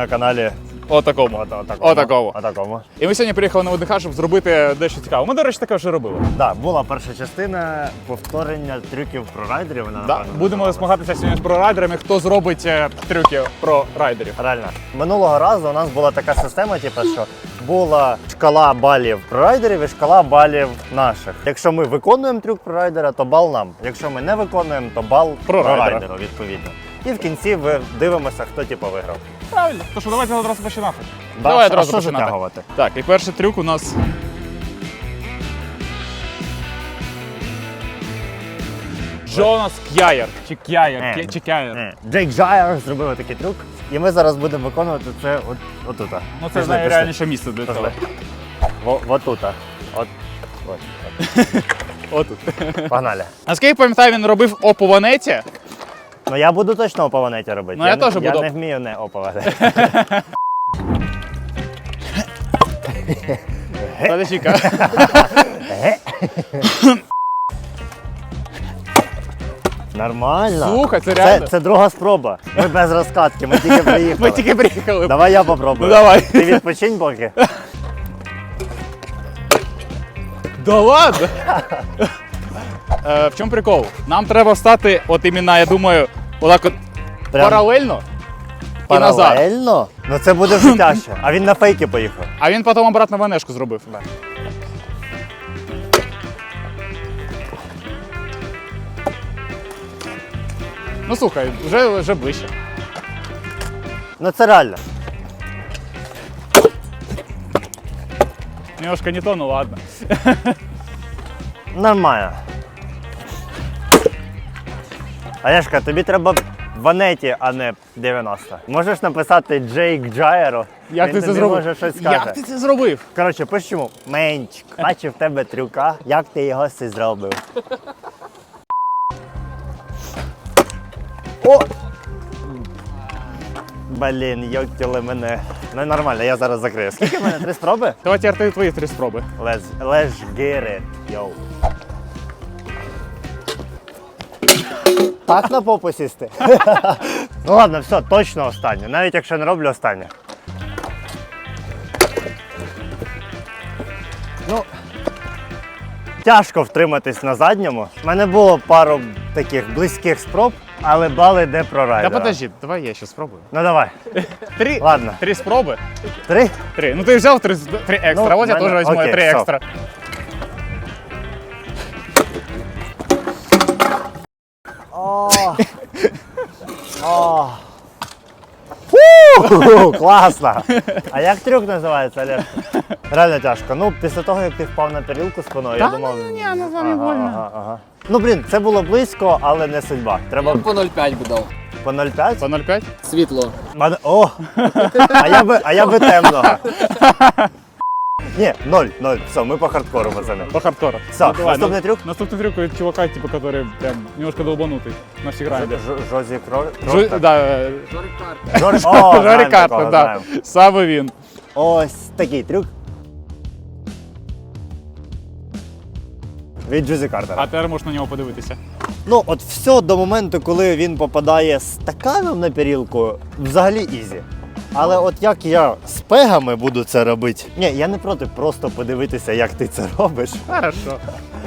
на каналі Отакому. от, отакому. Отакому. Отакому. І ми сьогодні приїхали на ВДХ, щоб зробити дещо цікаве. Ми, до речі, таке вже робили. Да, була перша частина повторення трюків про райдерів. Вона Да. напевно, Будемо називалась. змагатися сьогодні з прорайдерами, хто зробить е, трюки про райдерів. Реально. Минулого разу у нас була така система, типу, що була шкала балів про райдерів і шкала балів наших. Якщо ми виконуємо трюк про райдера, то бал нам. Якщо ми не виконуємо, то бал Про про, райдера. райдера, відповідно. І в кінці ви дивимося, хто типу виграв. Правильно. То що, давайте одразу починати. Да, Давай одразу що починати. затягувати? Так, і перший трюк у нас. Джонас К'яєр. Чи К'яєр. Е. К'я- Чи К'яєр. Е, Джейк Джайер зробив такий трюк, і ми зараз будемо виконувати це от, отут. Ну це Пішли, найреальніше місце для пішли. цього. Во- Отут. От, от, Отут. от. Погнали. Наскільки пам'ятаю, він робив опованеті. Ну я буду точно опованеті робити. Ну, я не, теж я не вмію не опавати. Подожди-ка. Нормально. Слухай, це це, це друга спроба. Ми без розкатки, ми тільки приїхали. Ми тільки приїхали. Давай я попробую. Ну, давай. Ти відпочинь поки. Да ладно? Е, в чому прикол? Нам треба стати, от іменно, я думаю, отак от Прям паралельно і назад. Паралельно? Ну це буде вже тяжче. А він на фейки поїхав. А він потім обратно ванешку зробив. Ну слухай, вже, вже ближче. Ну це реально. Немножко не то, ну ладно. Нормально. Олешка, тобі треба ванеті, а не 90. Можеш написати Джейк Джайеру. Як він ти це тобі зробив? може щось сказати. Як ти це зробив? Коротше, пиш йому. Менчик, бачив в тебе трюка, як ти його си зробив. О! Блін, йоктіли мене. Ну нормально, я зараз закрию. Скільки в мене три спроби? Давай тепер твої три спроби. Let's, let's get it, yo. Так на попу сісти? ну ладно, все, точно останнє. Навіть якщо не роблю останнє. Ну, тяжко втриматись на задньому. У мене було пару таких близьких спроб, але бали де про Та подожди, давай я ще спробую. Ну давай. Три, Ладно. три спроби. Три. Три. Ну ти взяв три, три екстра, Ну, от я мене- теж візьму окей, три все. екстра. О! Фу, класно! А як трюк називається, Олег? Реально тяжко. Ну, після того, як ти впав на тарілку спиною, я Та думав. ні-ні-ні, ну, вам не больно. Ага, ага. Ну, блін, це було близько, але не судьба. Треба По 0,5 би дав. по 0,5. По 0,5? Світло. Мене- О! А я би, а я би темного. Ні, 0, 0. Все, ми по хардкору, пацани. По хардкору. Все, Ну, давай, наступний ну, трюк? Наступный трюк у чувака, типа, который прям немножко долбанутый на всех грандах. Ж- Жозі Крор. Жо- Да, е, Жорик карт. Жорі, О, Жорі знаємо Карта, такого, да. знаємо. Саме він. Ось такий трюк. Від Джузі Картера. А тепер можеш на нього подивитися. Ну, от все до моменту, коли він попадає стаканом на перілку, взагалі ізі. Але от як я з пегами буду це робити? Ні, я не проти просто подивитися, як ти це робиш. Хорошо.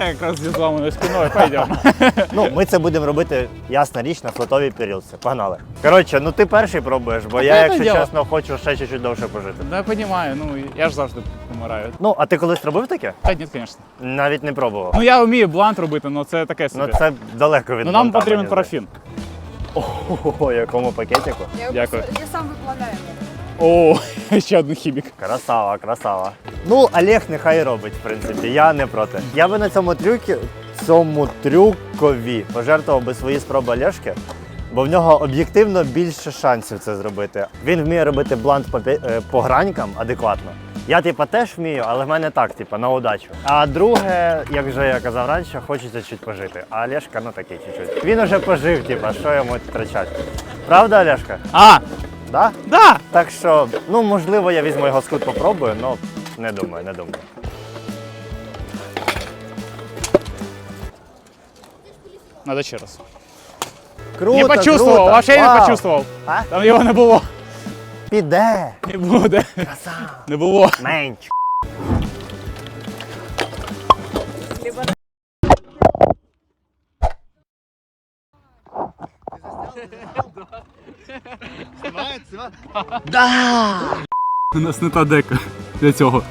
Я якраз зі зламаною спиною, пойдемо. Ну, ми це будемо робити, ясна річ, на флотовій перілці. Погнали. Коротше, ну ти перший пробуєш, бо я, якщо чесно, хочу ще чуть-чуть довше пожити. Да, я розумію, ну я ж завжди помираю. Ну, а ти колись робив таке? Та ні, звісно. Навіть не пробував. Ну я вмію блант робити, але це таке Ну це далеко від Ну нам потрібен мені парафін. О, якому пакетику? Я, Дякую. я сам викладаю. О, ще один хімік. Красава, красава. Ну, Олег нехай робить, в принципі, я не проти. Я би на цьому трюкі, цьому трюкові пожертвував би свої спроби Олешки, бо в нього об'єктивно більше шансів це зробити. Він вміє робити блант по, пі- е, по гранькам адекватно. Я, типа, теж вмію, але в мене так, типа, на удачу. А друге, як вже я казав раніше, хочеться чуть пожити. А Олешка, ну такий чуть-чуть. Він уже пожив, типа, що йому втрачати. Правда, Олешка? А, Да? да! Так що, ну можливо, я візьму його скут попробую, але не думаю, не думаю. Надо ще раз. Круто, не почувствував, круто. вообще не Вау. А? Там його не було. Піде. Не буде. Не було. Менч. У нас не та дека для цього.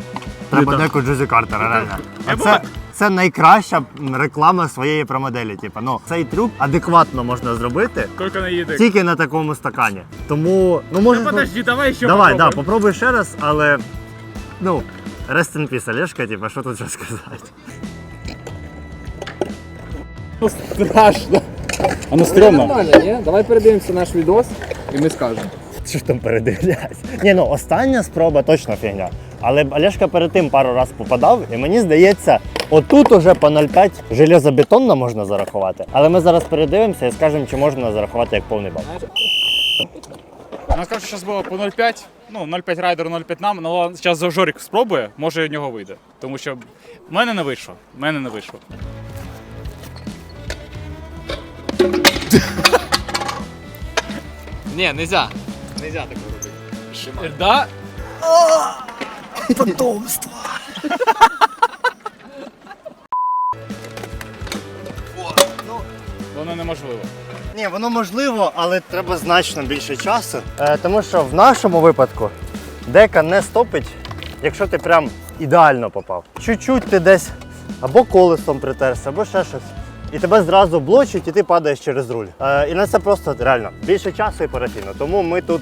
Треба деку Джузі Картера, реально. А це, це найкраща реклама своєї промоделі. Типу, ну, цей трюк адекватно можна зробити Скільки не їде? тільки на такому стакані. Тому, ну може. Подожди, давай ще Давай, да, попробуй ще раз, але ну, rest in peace, Олешка, типу, що тут ще сказати. Ну, страшно. А ну стрьомно. Нормально, ні? Давай передивимося наш відос і ми скажемо. Що ж там передивлясь? Ні, ну остання спроба точно фігня. Але Олешка перед тим пару раз попадав, і мені здається, отут уже по 0,5 железобетонно можна зарахувати. Але ми зараз передивимося і скажемо, чи можна зарахувати як повний бал. У нас коротше, зараз було по 0,5. Ну, 0,5 райдеру, 0,5 нам. Ну, зараз Жорик спробує, може і в нього вийде. Тому що в мене не вийшло. В мене не вийшло. Ні, нельзя. Нельзя такого робити. Да? Потомство. Воно неможливо. Ні, воно можливо, але треба значно більше часу. Е, тому що в нашому випадку дека не стопить, якщо ти прям ідеально попав. Чуть-чуть ти десь або колесом притерся, або ще щось. І тебе зразу блочить, і ти падаєш через руль. Е, і на це просто реально більше часу і парафіну. Тому ми тут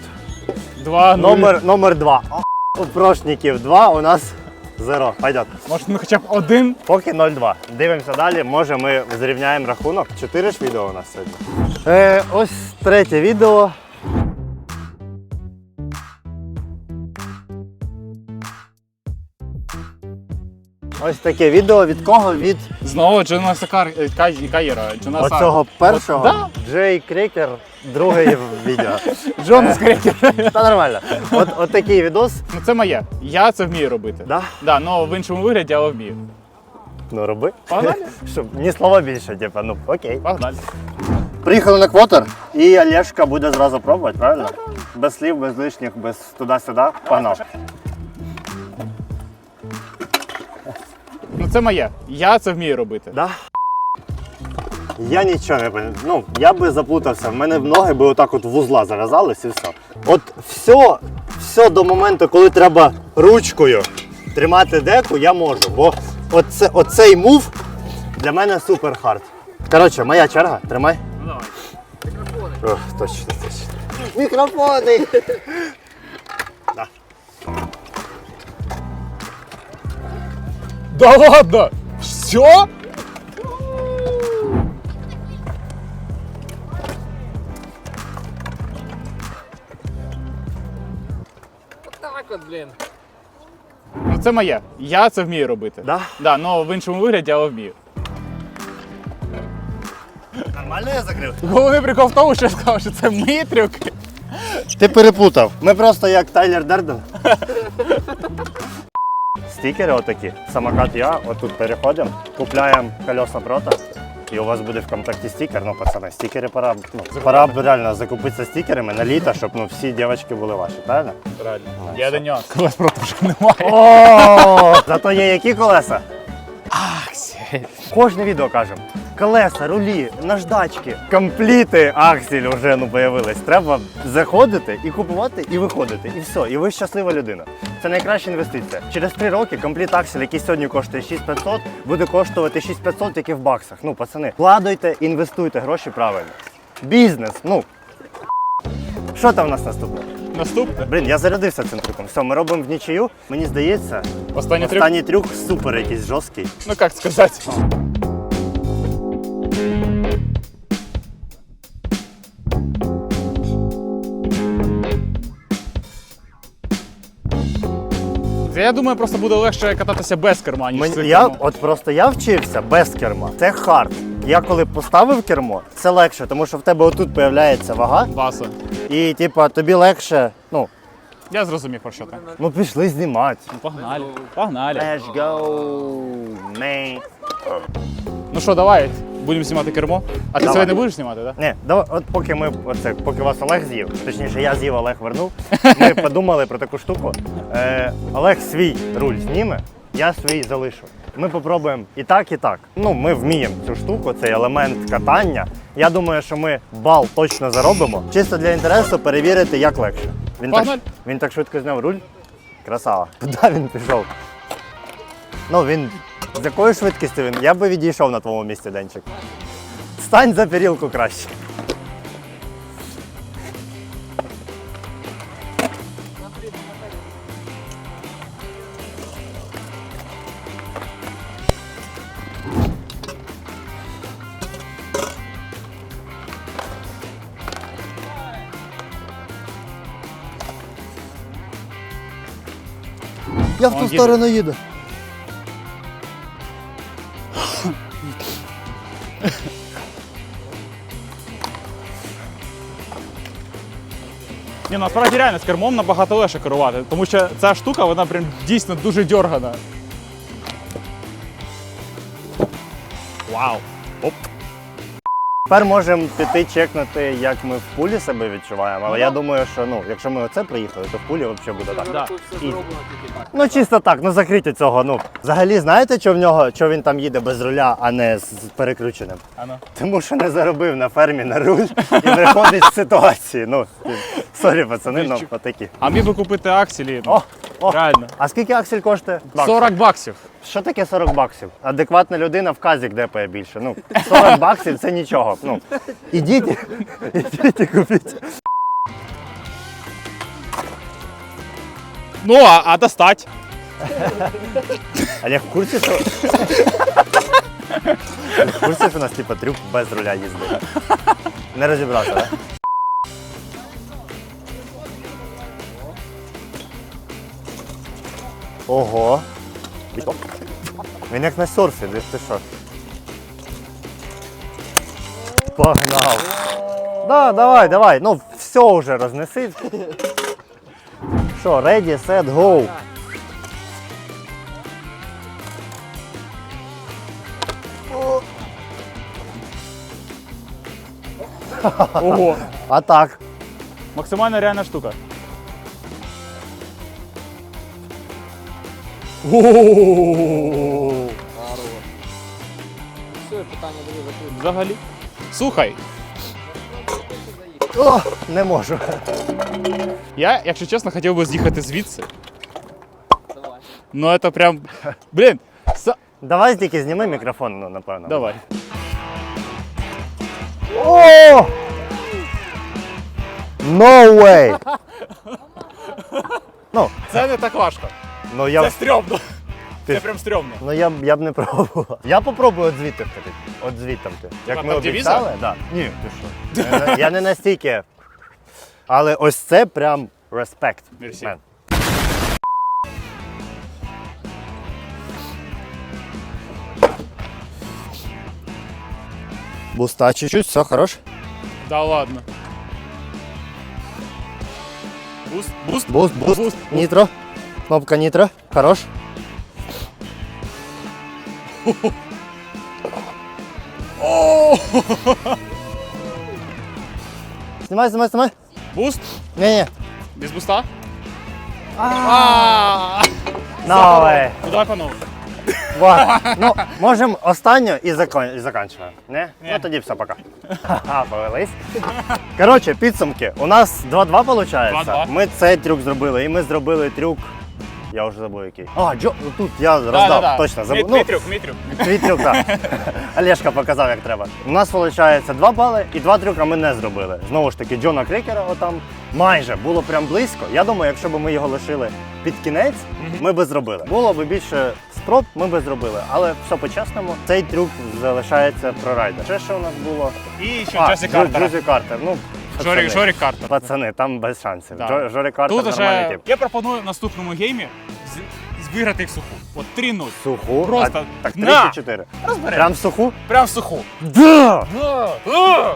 Два нуль. номер, номер два. О, прошників два, у нас зеро. Пойдет. Може, ну хоча б один. Поки 0-2. Дивимося далі. Може ми зрівняємо рахунок. Чотири ж відео у нас сьогодні. Е, ось третє відео. Ось таке відео від кого? Від Знову Джонаса Кар... е, Кай- Каїра. Джонаса. оцього першого. Да. Джей Крекер, другий відео. Джонас Крекер. Та нормально. От, от такий відос. Ну це моє. Я це вмію робити. Да? Да, ну в іншому вигляді, але вмію. Ну роби. Погнали. Щоб ні слова більше, типу, ну окей. Погнали. Приїхали на квотер, і Олешка буде зразу пробувати, правильно? Без слів, без лишніх, без туди-сюди. Погнав. Це моє. Я це вмію робити. Да? Я нічого не пам'ятаю. Ну, я би заплутався. В мене ноги би отак от в вузла зав'язались і все. От все, все до моменту, коли треба ручкою тримати деку, я можу. Бо оце, оцей мув для мене супер хард. Коротше, моя черга, тримай. Ну давай. Ох, точно, точно. Мікрофони! Да ладно! Все? Так от, блін. Ну це моє. Я це вмію робити. Да? Да, ну в іншому вигляді, але вмію. Нормально я закрив? Головний прикол в тому, що я сказав, що це мої трюки. Ти переплутав. Ми просто як Тайлер Дерден. Стікери отакі. Самокат я, отут переходимо, купляємо колеса прота. І у вас буде в комплекті стікер. Ну, пацани, стікери пора. Ну, пора б реально закупитися стікерами на літо, щоб ну, всі дівчатки були ваші, правильно? Правильно. Я до нього. Колес вже немає. О, зато є які колеса? Аксель. Кожне відео кажемо. Колеса, рулі, наждачки, компліти аксель вже ну появились. Треба заходити і купувати, і виходити. І все. І ви щаслива людина. Це найкраща інвестиція. Через три роки компліт аксель, який сьогодні коштує 6500, буде коштувати 6500 тільки в баксах. Ну, пацани, вкладуйте, інвестуйте гроші правильно. Бізнес, ну. Що там у нас наступне? Наступне. Блін, я зарядився цим трюком. Все, ми робимо в нічию. Мені здається, Останній трюк. останній трюк супер якийсь жорсткий. Ну як сказати. Я думаю, просто буде легше кататися без керма, ніж з Мені, цим я, кермом. от просто я вчився без керма. Це хард. Я коли поставив кермо, це легше, тому що в тебе отут з'являється вага, Баса. і типа тобі легше. Ну, Я зрозумів про що ти. ну пішли знімати. Ну, Погнали. Погнали. Let's go, man. Ну що, давай. Будемо знімати кермо. А ти Давай. не будеш знімати, так? Ні, давай, от поки ми оце, поки вас Олег з'їв, точніше, я з'їв, Олег вернув. Ми подумали про таку штуку. Е, Олег свій руль зніме, я свій залишу. Ми попробуємо і так, і так. Ну, ми вміємо цю штуку, цей елемент катання. Я думаю, що ми бал точно заробимо. Чисто для інтересу перевірити, як легше. Він так, Погнали. він так швидко зняв руль. Красава. Куди він пішов? Ну, він з якою швидкістю він? Я би відійшов на твоєму місці, Денчик. Стань за перілку краще. Я в ту сторону їду. Ні, насправді реально з кермом набагато легше керувати, тому що ця штука, вона прям дійсно дуже дьоргана. Вау! Оп! Тепер можемо піти чекнути, як ми в пулі себе відчуваємо. Але Ну, я да. думаю, що ну, якщо ми оце приїхали, то в пулі взагалі буде так. Да. І-. Ну чисто так, ну закрийте цього. Ну взагалі знаєте, що в нього, що він там їде без руля, а не з переключеним? Ано. Тому що не заробив на фермі на руль і виходить з ситуації. Ну сорі, пацани, ну отакі. А міг би купити акселі. О, о. Реально. А скільки аксель коштує? Баксів. 40 баксів. Що таке 40 баксів? Адекватна людина в казік депає більше. Ну, 40 баксів це нічого. Ну, ідіть, ідіть і купіть. Ну, а, а достать. Олег, в курсі, що. В курсі, що у нас типу, трюк без руля їздить. Не розібрався, так? Ого. Він як на серфі, десь ти що? Погнав. Да, давай, давай. Ну, все вже рознеси. Що, ready, set, go. Ого. А так. Максимально реальна штука. Все, питання буде закрите. Взагалі. Слухай, О, не можу. я, якщо чесно, хотів би з'їхати звідси. Давай. Ну, це прям. Блін, са... Давай тільки зніми мікрофон, ну, напевно. давай. О! No way! Ну, Це не так важко. ну я, Це стрьомно. Ти- Це прям стрьомно. ну, я, б- я б не пробував. Я попробую от звідти входити. От звідти ти. Як ми де обіцяли? Да. Ні, ти що? Я не- Я не настільки. Але ось це прям респект. Мерсі. Мен. Буста чуть-чуть, все хорош. Да ладно. Буст, буст. Буст, буст, Буст. нитро. Кнопка нитро. Хорош. Снимай, снимай, снимай. Буст? Не-не. Без буста? А! No. Ну давай по новому. Вот. Ну, можемо останню і, закон... і заканчуємо. Не? Ну тоді все, пока. Ха-ха, повелись. Коротше, підсумки. У нас 2-2 виходить. 2-2. Ми цей трюк зробили, і ми зробили трюк. Я вже забув який. А, Джо, ну, тут я роздав, Да-да-да. точно забув. Ну, Мій трюк. Твій трюк, так. Олешка показав, як треба. У нас виходить 2 бали і два трюка ми не зробили. Знову ж таки, Джона Крикера отам майже було прям близько. Я думаю, якщо б ми його лишили під кінець, ми би зробили. Було б більше спроб, ми би зробили. Але все по-чесному, цей трюк залишається про райдер. Ще що у нас було? І ще Джесі Картера. Джозі Картер. Ну, Жорік. Жорік Картер. Пацани, там без шансів. Да. Джо- Жорі Картер Тут нормальний уже тип. я пропоную в наступному геймі виграти їх суху. От 3-0. Суху. Просто а, так, 3 на! чи 4. Розберемо. Прям в суху? Прям в суху. Да! А!